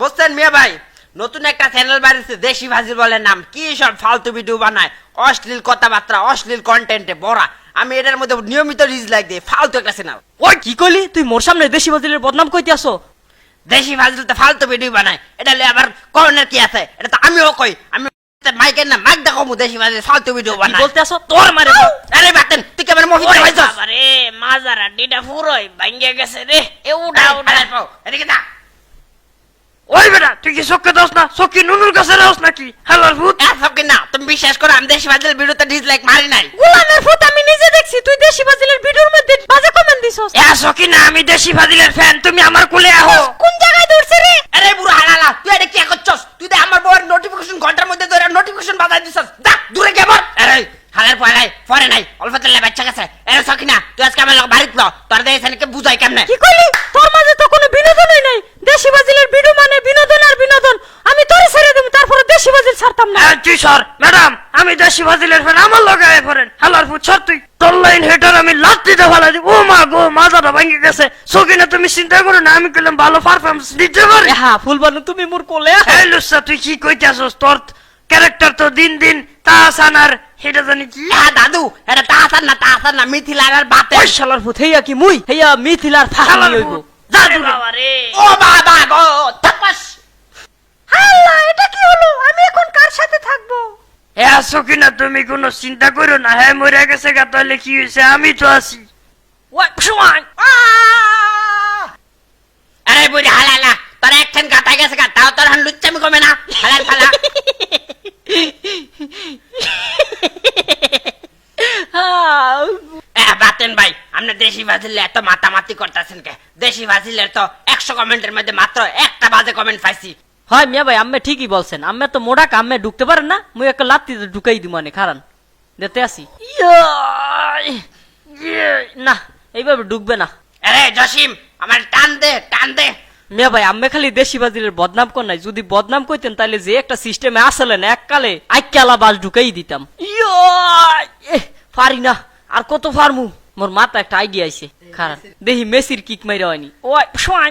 বুঝছেন মিয়া ভাই? নতুন একটা চ্যানেল বাড়িছে দেশি ভাজির বলে নাম। কি সব ফালতু ভিডিও বানায়? অশ্লীল কথাবার্তা অশ্লীল কন্টেন্টে ভরা আমি এটার মধ্যে নিয়মিত রিজ লাইক দিই ফালতু একটা চ্যানেল ওই কি কইলি? তুই মোর সামনে দেশি বাজিলের বদনাম কইতে আসো? দেশি ভাজিল তো ফালতু ভিডিও বানায়। এটা লিয়ে আবার করণের কি আছে? এটা তো আমিও কই। আমি মাইকের না মাইক দেখো মু দেশি ভাজিল ফালতু ভিডিও বানায়। বলতে আসো? তোর মারে আরে বাতেন তুই কেমন মফিজ ভাইছস বাবারে মাজার আড্ডিটা পুরোই ভাঙ্গে গেছে রে। এ উঠা উঠা। পাও এদিকে যা। ওই বেটা তুই কি চোখে দোস না? চোখে নুনুর কাছে রস নাকি? হালার ভূত। এসব কি না তুমি বিশ্বাস করো আমি দেশি ভাজিল ভিডিওতে ডিসলাইক মারি নাই। গোলামের ভূত আমি নিজে দেখছি তুই দেশি বাজিলের ভিডিওর মধ্যে বাজে কমেন্ট দিছস। এ সকি না আমি দেশি বাজিলের ফ্যান তুমি আমার কোলে আহো। কোন জায়গায় দৌড়ছে রে? আরে বুড়ো হালালা তুই এটা কি করছস? তুই তো আমার বউয়ের নোটিফিকেশন ঘণ্টার মধ্যে ধরে নোটিফিকেশন বাজাই দিছস। যা দূরে গে বল। আরে হালার পয়লাই পরে নাই অল্প তেলে বাচ্চা গেছে। এরে সকিনা তুই আজকে আমার বাড়িতে ল তোর দেশ বুঝাই কেমনে? কি কইলি তোর মাঝে তো কোনো বিনোদনই নাই দেশি বাজিলের ভিডিও মানে বিনোদন আর বিনোদন আমি তোরে ছেড়ে দেব তারপরে দেশি বাজিল ছাড়তাম না তুই সর ম্যাডাম আমি আমার লগায় পড়েন হালার ফুট সর তুই। তোর লাইন হেটার আমি লাত্তিতে ফেলা দিব। ও মা গো মাথাটা ভেঙে গেছে। সকিনা তুমি চিন্তা করো না আমি কইলাম ভালো পারফরমেন্স দিতে পারি। হ্যাঁ ফুলবানু তুমি মোর কোলে এই লুসা তুই কি কইতাছস? তোর ক্যারেক্টার তো দিন দিন তাহসান আর হেটা জানি কি। হ্যাঁ দাদু এটা তাহাসান না তাহাসান না মিথিলার আর বাতে ওই শালার ভূত হেইয়া কি মুই? হেইয়া মিথিলার ফাহামি হইব। যা দূরে। ও বাবা গো তাপাস এটা কি হলো? আমি এখন কার সাথে থাকব? এ সকিনা তুমি কোনো চিন্তা করো না। হ্যাঁ মরে গেছে গা তাহলে কি হয়েছে আমি তো আছি আরে বুড়ি হালালা তোর একখান কাটা গেছে গা। তাও তোর হান লুচ্চামি কমে না। হালাল ফালা বাতেন ভাই আপনি দেশি ভাজিলে এত মাতামাতি করতেছেন কে? দেশি ভাজিলের তো একশো কমেন্টের মধ্যে মাত্র একটা বাজে কমেন্ট পাইছি। হয় মিয়া ভাই আম্মে ঠিকই বলছেন। আম্মে তো মোড়াক আম্মে ঢুকতে পারেন না মুই একটা লাত্তি ঢুকাই দিব মানে খারান। দেখতে আসি। না এইভাবে ঢুকবে না। আরে জসিম আমার টান দে টান দে। মিয়া ভাই আম্মে খালি দেশি বাজিলের বদনাম কর নাই। যদি বদনাম কইতেন তাহলে যে একটা সিস্টেমে আসলেন এককালে আইকালা বাস ঢুকাই দিতাম। পারি না। আর কত ফার্মু মোর মাথা একটা আইডিয়া আইছে খারাপ দেখি মেসির কিক মাইরা হয়নি। ওই সোয়াই।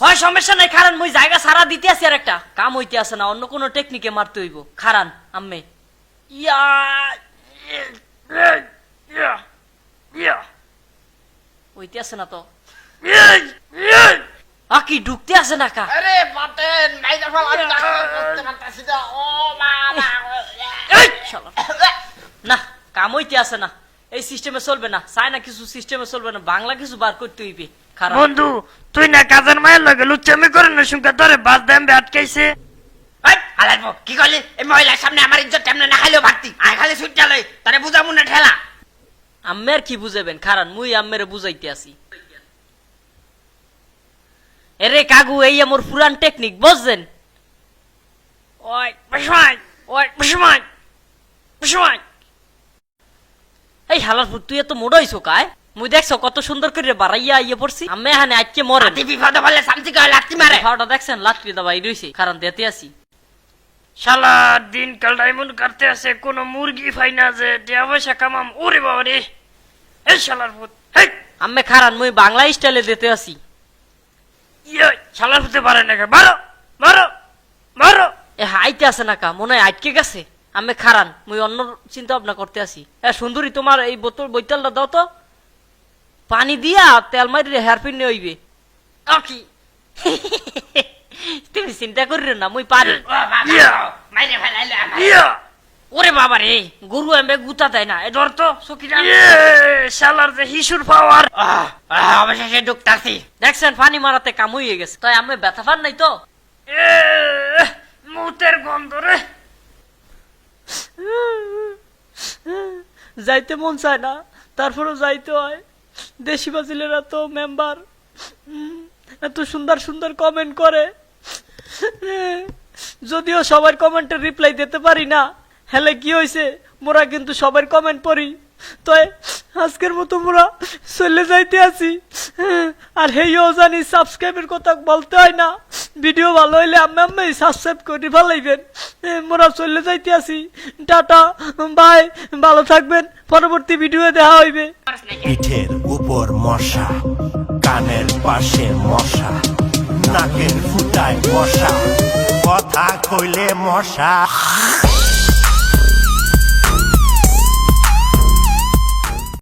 হয় সমস্যা নাই কারণ মুই জায়গা সারা দিতে আছি আর একটা। কাম হইতে আছে না অন্য কোনো টেকনিকে মারতে হইব। খারান আম্মে। ইয়া হইতে আছে না তো? আকি ঢুকতে আছে না কা? আরে বাতেন আমি করতে পারতাছি না ও মা এই, শালা। না কাম হইতে আছে না। এই সিস্টেমে চলবে না। চায় না কিছু সিস্টেমে চলবে না। বাংলা কিছু বার করতে হইবে। বন্ধু তুই না কাজের মায়ের লগে লুচ্চামি করে না শুনকা তোরে বাস দাম আটকাইছে? কি করলি? এই মহিলার সামনে আমার ইজ্জত কেমনে না খাইলেও ভাবতি আয় খালি সুইটা লই তারে বুঝাবো না ঠেলা। আম্মের কি বুঝাবেন? খারান মুই আম্মের বুঝাইতে আছি। এরে কাগু এই আমার পুরান টেকনিক বুঝছেন? ওই বসমাই ওই বসমাই এই হালার তুই এত মোড় হইছো কায়? মুই দেখছ কত সুন্দর করে বাড়াইয়া ইয়ে পড়ছি। আম্মে হানে আজকে মরেন বিপদে বলে শান্তি করে লাত্তি মারে। দেখছেন লাত্রি দাবাই রইছে কারণ দেতে আসি শালা দিন কাল ডায়মন্ড কাটতে আছে কোনো মুরগি ফাই না যে টিয়া পয়সা কামাম ওরে বাবা রে। এই শালার ভূত হেই। আম্মে খারান মুই বাংলা স্টাইলে দিতে আসি ইয়ে শালার হতে পারে না মারো মারো মারো। এ আইতে আছে না কা মনে হয় আটকে গেছে। আমি খারান মুই অন্য চিন্তা ভাবনা করতে আসি এ সুন্দরী তোমার এই বোতল বৈতালটা দাও তো। পানি দিয়া তেল মারি হেয়ার পিন হইবে কি তুমি চিন্তা করিও না মুই পারি। ওরে বাবা রে গরু এমবে গুতা দেয় না। এ ধর তো সকিরা শালার যে হিসুর পাওয়ার। অবশেষে ঢুকতাছি। দেখছেন পানি মারাতে কাম হয়ে গেছে। তাই আমি ব্যথা পান নাই তো। এ মুতের গন্ধ রে। যাইতে মন চায় না তারপরেও যাইতে হয়। দেশি বাজিলের এত মেম্বার এত সুন্দর সুন্দর কমেন্ট করে। যদিও সবার কমেন্টের রিপ্লাই দিতে পারি না, হেলে কি হয়েছে মোরা কিন্তু সবার কমেন্ট পড়ি। তো আজকের মতো মোরা চলে যাইতে আছি। আর হেইও জানি সাবস্ক্রাইবের কথা বলতে হয় না। ভিডিও ভালো হইলে আমি আমি সাবস্ক্রাইব করে ফেলাইবেন। মোরা চলে যাইতে আছি টাটা, বাই, ভালো থাকবেন। পরবর্তী ভিডিও দেখা হইবে। পিঠের উপর মশা, কানের পাশে মশা, নাকের ফুটায় মশা, কথা কইলে মশা।